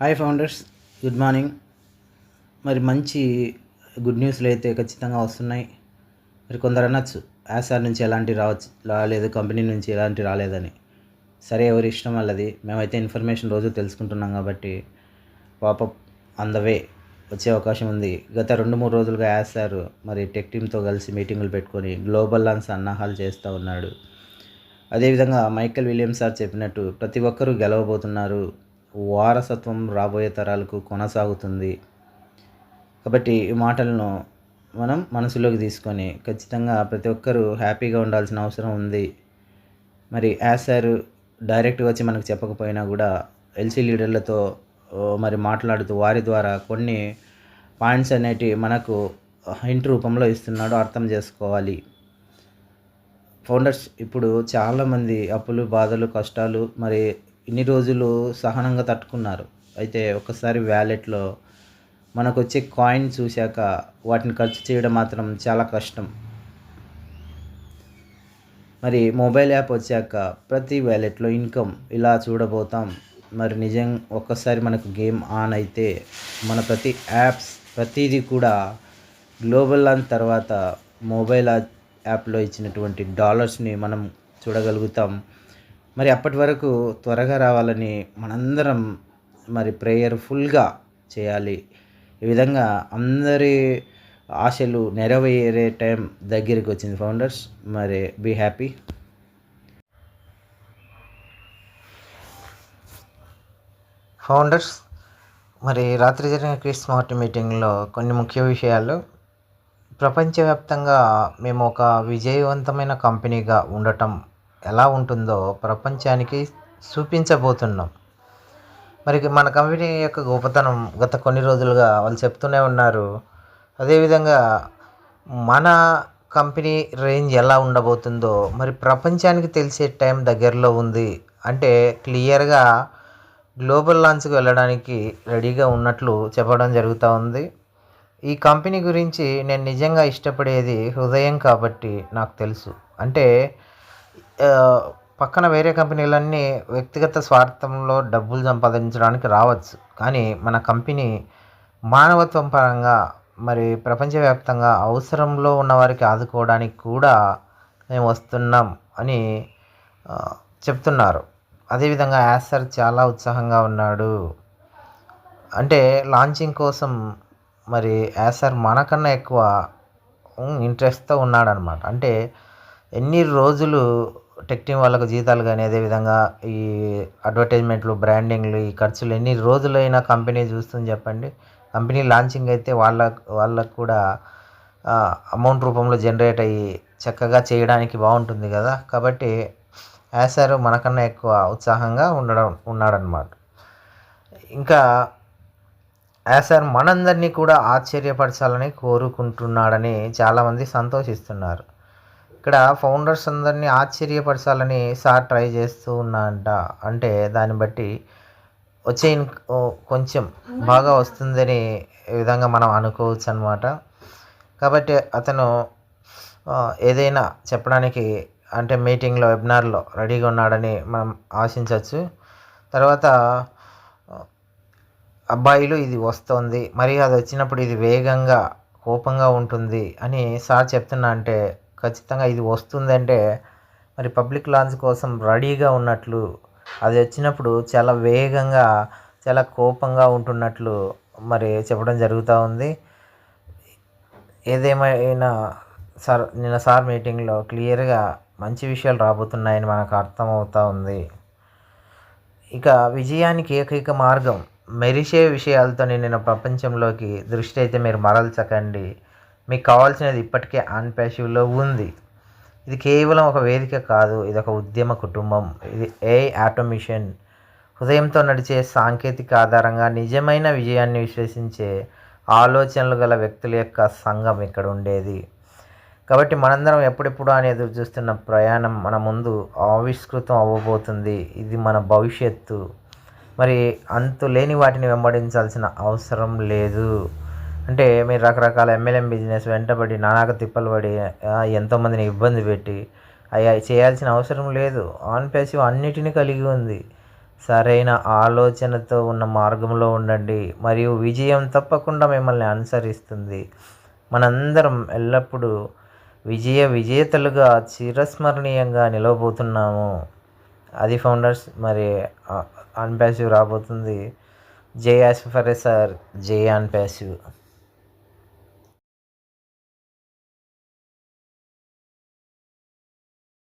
Hi founders good morning మరి మంచి good న్యూస్లు అయితే ఖచ్చితంగా వస్తున్నాయి. మరి కొందరు అనొచ్చు యాసార్ నుంచి ఎలాంటి రావచ్చు రాలేదు కంపెనీ నుంచి ఎలాంటి రాలేదని. సరే ఎవరి ఇష్టం వాళ్ళది. మేమైతే ఇన్ఫర్మేషన్ రోజు తెలుసుకుంటున్నాం కాబట్టి పాపప్ ఆన్ ద వే వచ్చే అవకాశం ఉంది. గత రెండు మూడు రోజులుగా యాసార్ మరి టెక్ టీమ్తో కలిసి మీటింగులు పెట్టుకొని గ్లోబల్ లాన్స్ సన్నాహాలు చేస్తూ ఉన్నాడు. అదేవిధంగా మైకేల్ విలియమ్స్ సార్ చెప్పినట్టు ప్రతి ఒక్కరూ గెలవబోతున్నారు. వారసత్వం రాబోయే తరాలకు కొనసాగుతుంది. కాబట్టి ఈ మాటలను మనం మనసులోకి తీసుకొని ఖచ్చితంగా ప్రతి ఒక్కరూ హ్యాపీగా ఉండాల్సిన అవసరం ఉంది. మరి యాజ్ సార్ డైరెక్ట్గా వచ్చి మనకు చెప్పకపోయినా కూడా ఎల్సీ లీడర్లతో మరి మాట్లాడుతూ వారి ద్వారా కొన్ని పాయింట్స్ అనేటివి మనకు హింట్ రూపంలో ఇస్తున్నాడు అర్థం చేసుకోవాలి. ఫౌండర్స్ ఇప్పుడు చాలామంది అప్పులు బాధలు కష్టాలు మరి ఇన్ని రోజులు సహనంగా తట్టుకున్నారు. అయితే ఒకసారి వ్యాలెట్లో మనకు వచ్చే కాయిన్ చూశాక వాటిని ఖర్చు చేయడం మాత్రం చాలా కష్టం. మరి మొబైల్ యాప్ వచ్చాక ప్రతి వ్యాలెట్లో ఇన్కమ్ ఇలా చూడబోతాం. మరి నిజం ఒక్కసారి మనకు గేమ్ ఆన్ అయితే మన ప్రతి యాప్స్ ప్రతిదీ కూడా గ్లోబల్ ఆన్ తర్వాత మొబైల్ యాప్లో ఇచ్చినటువంటి డాలర్స్ని మనం చూడగలుగుతాం. మరి అప్పటి వరకు త్వరగా రావాలని మనందరం మరి ప్రేయర్ ఫుల్గా చేయాలి. ఈ విధంగా అందరి ఆశలు నెరవేరే టైం దగ్గరికి వచ్చింది ఫౌండర్స్ మరి బీ హ్యాపీ ఫౌండర్స్ మరి రాత్రి జరిగిన క్రిస్ మార్ట్ మీటింగ్లో కొన్ని ముఖ్య విషయాలు. ప్రపంచవ్యాప్తంగా మేము ఒక విజయవంతమైన కంపెనీగా ఉండటం ఎలా ఉంటుందో ప్రపంచానికి చూపించబోతున్నాం. మరి మన కంపెనీ యొక్క గొప్పతనం గత కొన్ని రోజులుగా వాళ్ళు చెప్తూనే ఉన్నారు. అదేవిధంగా మన కంపెనీ రేంజ్ ఎలా ఉండబోతుందో మరి ప్రపంచానికి తెలిసే టైం దగ్గరలో ఉంది అంటే క్లియర్గా గ్లోబల్ లాంచ్కి వెళ్ళడానికి రెడీగా ఉన్నట్లు చెప్పడం జరుగుతూ ఉంది. ఈ కంపెనీ గురించి నేను నిజంగా ఇష్టపడేది హృదయం కాబట్టి నాకు తెలుసు. అంటే పక్కన వేరే కంపెనీలన్నీ వ్యక్తిగత స్వార్థంలో డబ్బులు సంపాదించడానికి రావచ్చు. కానీ మన కంపెనీ మానవత్వం పరంగా మరి ప్రపంచవ్యాప్తంగా అవసరంలో ఉన్నవారికి ఆదుకోవడానికి కూడా మేము వస్తున్నాం అని చెప్తున్నారు. అదేవిధంగా యాసర్ చాలా ఉత్సాహంగా ఉన్నాడు. అంటే లాంచింగ్ కోసం మరి యాసర్ మనకన్నా ఎక్కువ ఇంట్రెస్ట్తో ఉన్నాడనమాట అంటే ఎన్ని రోజులు టెక్ టీం వాళ్ళకు జీతాలు కానీ అదేవిధంగా ఈ అడ్వర్టైజ్మెంట్లు బ్రాండింగ్లు ఈ ఖర్చులు ఎన్ని రోజులైనా కంపెనీ చూస్తుంది చెప్పండి. కంపెనీ లాంచింగ్ అయితే వాళ్ళ వాళ్ళకు కూడా అమౌంట్ రూపంలో జనరేట్ అయ్యి చక్కగా చేయడానికి బాగుంటుంది కదా. కాబట్టి యాసారు మనకన్నా ఎక్కువ ఉత్సాహంగా ఉండడం ఉన్నాడనమాట ఇంకా యాసార్ మనందరినీ కూడా ఆశ్చర్యపరచాలని కోరుకుంటున్నాడని చాలామంది సంతోషిస్తున్నారు. ఇక్కడ ఫౌండర్స్ అందరినీ ఆశ్చర్యపరచాలని సార్ ట్రై చేస్తూ ఉన్నాడంట అంటే. దాన్ని బట్టి వచ్చే ఇన్ కొంచెం బాగా వస్తుందని విధంగా మనం అనుకోవచ్చు అనమాట కాబట్టి అతను ఏదైనా చెప్పడానికి అంటే మీటింగ్లో వెబినార్లో రెడీగా ఉన్నాడని మనం ఆశించవచ్చు. తర్వాత అబ్బాయిలు ఇది వస్తుంది మరి అది వచ్చినప్పుడు ఇది వేగంగా కోపంగా ఉంటుంది అని సార్ చెప్తున్నా అంటే ఖచ్చితంగా ఇది వస్తుందంటే మరి పబ్లిక్ లాంచ్ కోసం రెడీగా ఉన్నట్లు అది వచ్చినప్పుడు చాలా వేగంగా చాలా కోపంగా ఉంటున్నట్లు మరి చెప్పడం జరుగుతూ ఉంది. ఏదేమైనా సార్ నిన్న సార్ మీటింగ్లో క్లియర్గా మంచి విషయాలు రాబోతున్నాయని మనకు అర్థమవుతూ ఉంది. ఇక విజయానికి ఏకైక మార్గం మెరిసే విషయాలతో నిన్న ప్రపంచంలోకి దృష్టి అయితే మీరు మరల్చకండి. మీకు కావాల్సినది ఇప్పటికే ఆన్ ప్యాసివ్లో ఉంది. ఇది కేవలం ఒక వేదిక కాదు ఇది ఒక ఉద్యమ కుటుంబం. ఇది ఏ ఆటోమిషన్ హృదయంతో నడిచే సాంకేతిక ఆధారంగా నిజమైన విజయాన్ని విశ్వసించే ఆలోచనలు గల వ్యక్తుల యొక్క సంఘం ఇక్కడ ఉండేది. కాబట్టి మనందరం ఎప్పుడెప్పుడు అని ఎదురు చూస్తున్న ప్రయాణం మన ముందు ఆవిష్కృతం అవ్వబోతుంది. ఇది మన భవిష్యత్తు. మరి అంతు లేని వాటిని వెంబడించాల్సిన అవసరం లేదు. అంటే మీరు రకరకాల ఎంఎల్ఎం బిజినెస్ వెంటబడి నానాక తిప్పలు పడి ఎంతోమందిని ఇబ్బంది పెట్టి అవి చేయాల్సిన అవసరం లేదు. ఆన్ ప్యాసివ్ అన్నిటినీ కలిగి ఉంది. సరైన ఆలోచనతో ఉన్న మార్గంలో ఉండండి. మరియు విజయం తప్పకుండా మిమ్మల్ని అనుసరిస్తుంది. మనందరం ఎల్లప్పుడూ విజయ విజేతలుగా చిరస్మరణీయంగా నిలవబోతున్నాము. అది ఫౌండర్స్ మరి అన్పాసివ్ రాబోతుంది. J as for a sir. J అన్పాసివ్